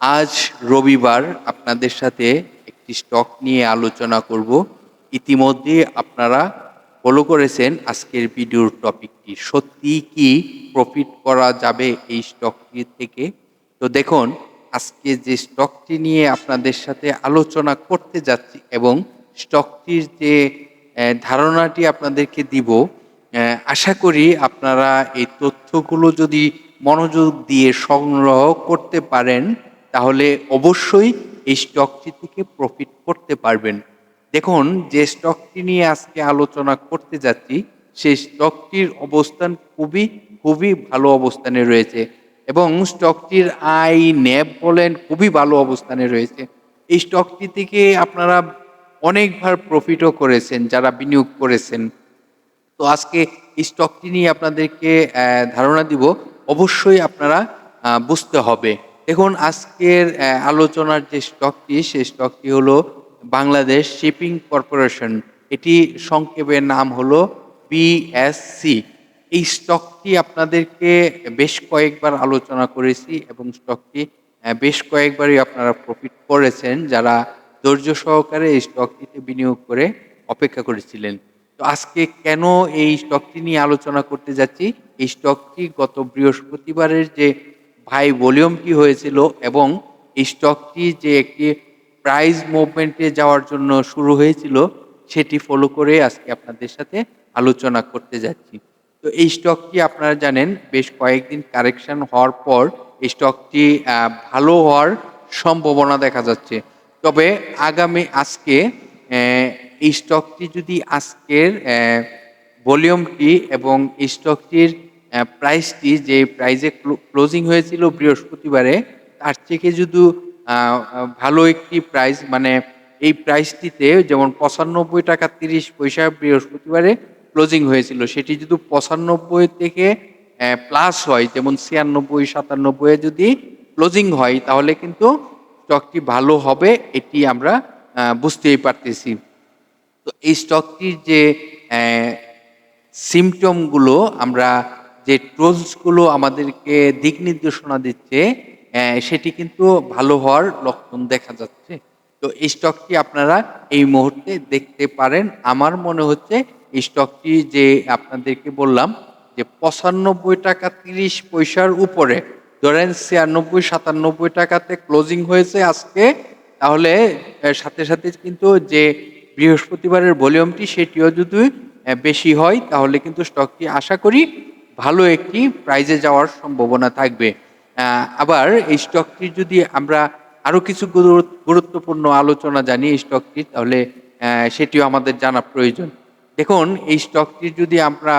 আজ রবিবার আপনাদের সাথে একটি স্টক নিয়ে আলোচনা করব। ইতিমধ্যে আপনারা ফলো করেছেন আজকের ভিডিওর টপিকটি সত্যি কি প্রফিট করা যাবে এই স্টকটি থেকে? তো দেখুন, আজকে যে স্টকটি নিয়ে আপনাদের সাথে আলোচনা করতে যাচ্ছি এবং স্টকটির যে ধারণাটি আপনাদেরকে দিব আশা করি আপনারা এই তথ্যগুলো যদি মনোযোগ দিয়ে সংগ্রহ করতে পারেন তাহলে অবশ্যই এই স্টকটি থেকে প্রফিট করতে পারবেন। দেখুন, যে স্টকটি নিয়ে আজকে আলোচনা করতে যাচ্ছি, সেই স্টকটির অবস্থান খুবই খুবই ভালো অবস্থানে রয়েছে এবং স্টকটির আই ন্যাব বলেন, খুবই ভালো অবস্থানে রয়েছে। এই স্টকটি থেকে আপনারা অনেকবার প্রফিটও করেছেন, যারা বিনিয়োগ করেছেন। তো আজকে এই স্টকটি নিয়ে আপনাদেরকে ধারণা দিব। অবশ্যই আপনারা বুঝতে হবে। দেখুন আজকের আলোচনার যে স্টকটি, সেই স্টকটি হলো বাংলাদেশ শিপিং কর্পোরেশন। এটি সংক্ষেপের নাম হলো বিএসসি। এই স্টকটি আপনাদেরকে বেশ কয়েকবার আলোচনা করেছি এবং স্টকটি বেশ কয়েকবারই আপনারা প্রফিট করেছেন যারা ধৈর্য সহকারে এই স্টকটিতে বিনিয়োগ করে অপেক্ষা করেছিলেন। তো আজকে কেন এই স্টকটি নিয়ে আলোচনা করতে যাচ্ছি? এই স্টকটি গত বৃহস্পতিবারের যে ভাই ভলিউমটি হয়েছিল এবং এই স্টকটি যে একটি প্রাইস মুভমেন্টে যাওয়ার জন্য শুরু হয়েছিল, সেটি ফলো করে আজকে আপনাদের সাথে আলোচনা করতে যাচ্ছি। তো এই স্টকটি আপনারা জানেন, বেশ কয়েকদিন কারেকশন হওয়ার পর এই স্টকটি ভালো হওয়ার সম্ভাবনা দেখা যাচ্ছে। তবে আগামী আজকে এই স্টকটি যদি আজকের ভলিউমটি এবং স্টকটির প্রাইসটি যে প্রাইজে ক্লোজিং হয়েছিল বৃহস্পতিবারে, তার থেকে যদি ভালো একটি প্রাইস মানে এই প্রাইসটিতে যেমন পঁচানব্বই টাকা তিরিশ পয়সা বৃহস্পতিবারে ক্লোজিং হয়েছিল, সেটি যদি পঁচানব্বই থেকে প্লাস হয়, যেমন ছিয়ানব্বই, সাতানব্বই যদি ক্লোজিং হয়, তাহলে কিন্তু স্টকটি ভালো হবে, এটি আমরা বুঝতেই পারতেছি। তো এই স্টকটির যে সিমটমগুলো আমরা যে ট্রোলসগুলো আমাদেরকে দিক নির্দেশনা দিচ্ছে সেটি কিন্তু ভালো হওয়ার লক্ষণ দেখা যাচ্ছে। তো এই স্টকটি আপনারা এই মুহূর্তে দেখতে পারেন। আমার মনে হচ্ছে এই স্টকটি যে আপনাদেরকে বললাম যে পঁচানব্বই টাকা তিরিশ পয়সার উপরে, ধরেন ছিয়ানব্বই, সাতানব্বই টাকাতে ক্লোজিং হয়েছে আজকে, তাহলে সাথে সাথে কিন্তু যে বৃহস্পতিবারের ভলিউমটি সেটিও যদি বেশি হয়, তাহলে কিন্তু স্টকটি আশা করি ভালো একটি প্রাইজে যাওয়ার সম্ভাবনা থাকবে। আবার এই স্টকটি যদি আমরা আরও কিছু গুরুত্বপূর্ণ আলোচনা জানি এই স্টকটি তাহলে সেটিও আমাদের জানা প্রয়োজন। দেখুন, এই স্টকটির যদি আমরা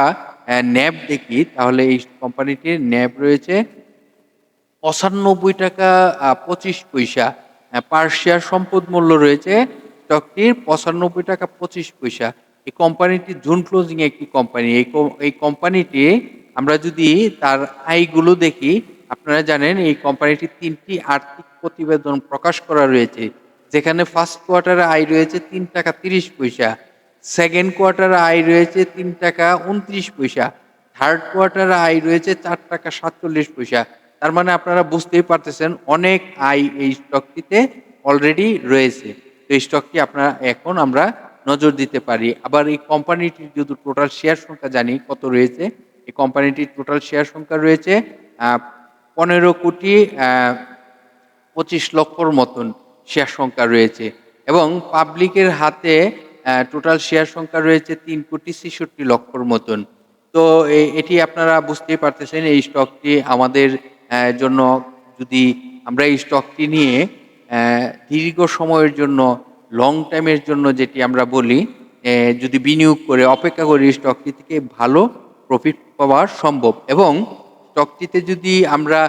ন্যাব দেখি, তাহলে এই কোম্পানিটির ন্যাব রয়েছে পঁচানব্বই টাকা পঁচিশ পয়সা। পার শেয়ার সম্পদ মূল্য রয়েছে স্টকটির পঁচানব্বই টাকা, পঁচিশ পয়সা। এই কোম্পানিটি জুন ক্লোজিং একটি কোম্পানি এই কোম্পানিটি আমরা যদি তার আয়গুলো দেখি, আপনারা জানেন এই কোম্পানিটির তিনটি আর্থিক প্রতিবেদন প্রকাশ করা রয়েছে। যেখানে ফার্স্ট কোয়ার্টারে আয় রয়েছে তিন টাকা তিরিশ পয়সা সেকেন্ড কোয়ার্টারে আয় রয়েছে তিন টাকা উনত্রিশ পয়সা থার্ড কোয়ার্টারে আয় রয়েছে চার টাকা সাতচল্লিশ পয়সা। তার মানে আপনারা বুঝতেই পারতেছেন অনেক আয় এই স্টকটিতে অলরেডি রয়েছে। তো এই স্টকটি আপনারা এখন আমরা নজর দিতে পারি। আবার এই কোম্পানিটির যদি টোটাল শেয়ার সংখ্যা জানি কত রয়েছে এই কোম্পানিটির টোটাল শেয়ার সংখ্যা রয়েছে পনেরো কোটি পঁচিশ লক্ষর মতন শেয়ার সংখ্যা রয়েছে এবং পাবলিকের হাতে টোটাল শেয়ার সংখ্যা রয়েছে তিন কোটি ছেষট্টি লক্ষর মতন। তো এটি আপনারা বুঝতেই পারতেছেন এই স্টকটি আমাদের জন্য যদি আমরা এই স্টকটি নিয়ে দীর্ঘ সময়ের জন্য লং টাইমের জন্য যেটি আমরা বলি যদি বিনিয়োগ করে, অপেক্ষা করি স্টকটি থেকে ভালো প্রফিট পাওয়া সম্ভব এবং স্টকটিতে যদি আমরা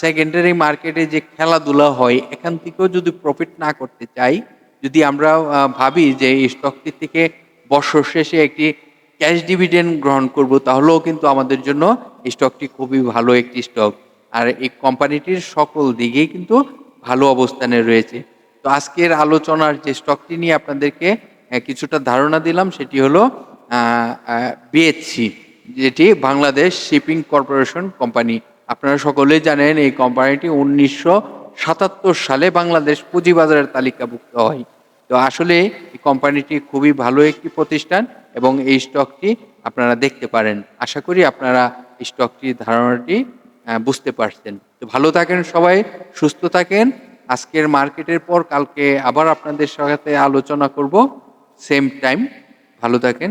সেকেন্ডারি মার্কেটে যে খেলাধুলা হয়, এখান থেকেও যদি প্রফিট না করতে চাই, যদি আমরা ভাবি যে এই স্টকটি থেকে বছর শেষে একটি ক্যাশ ডিভিডেন্ড গ্রহণ করব, তাহলেও কিন্তু আমাদের জন্য এই স্টকটি খুবই ভালো একটি স্টক আর এই কোম্পানিটির সকল দিকেই কিন্তু ভালো অবস্থানে রয়েছে। তো আজকের আলোচনার যে স্টকটি নিয়ে আপনাদেরকে কিছুটা ধারণা দিলাম, সেটি হলো বিএসসি যেটি বাংলাদেশ শিপিং কর্পোরেশন কোম্পানি। আপনারা সকলেই জানেন এই কোম্পানিটি উনিশশো সাতাত্তর সালে বাংলাদেশ পুঁজিবাজারের তালিকাভুক্ত হয়। তো আসলে এই কোম্পানিটি খুবই ভালো একটি প্রতিষ্ঠান এবং এই স্টকটি আপনারা দেখতে পারেন। আশা করি আপনারা এই স্টকটির ধারণাটি বুঝতে পারছেন। তো ভালো থাকেন সবাই, সুস্থ থাকেন। আজকের মার্কেটের পর কালকে আবার আপনাদের সাথে আলোচনা করব। সেম টাইম, ভালো থাকেন।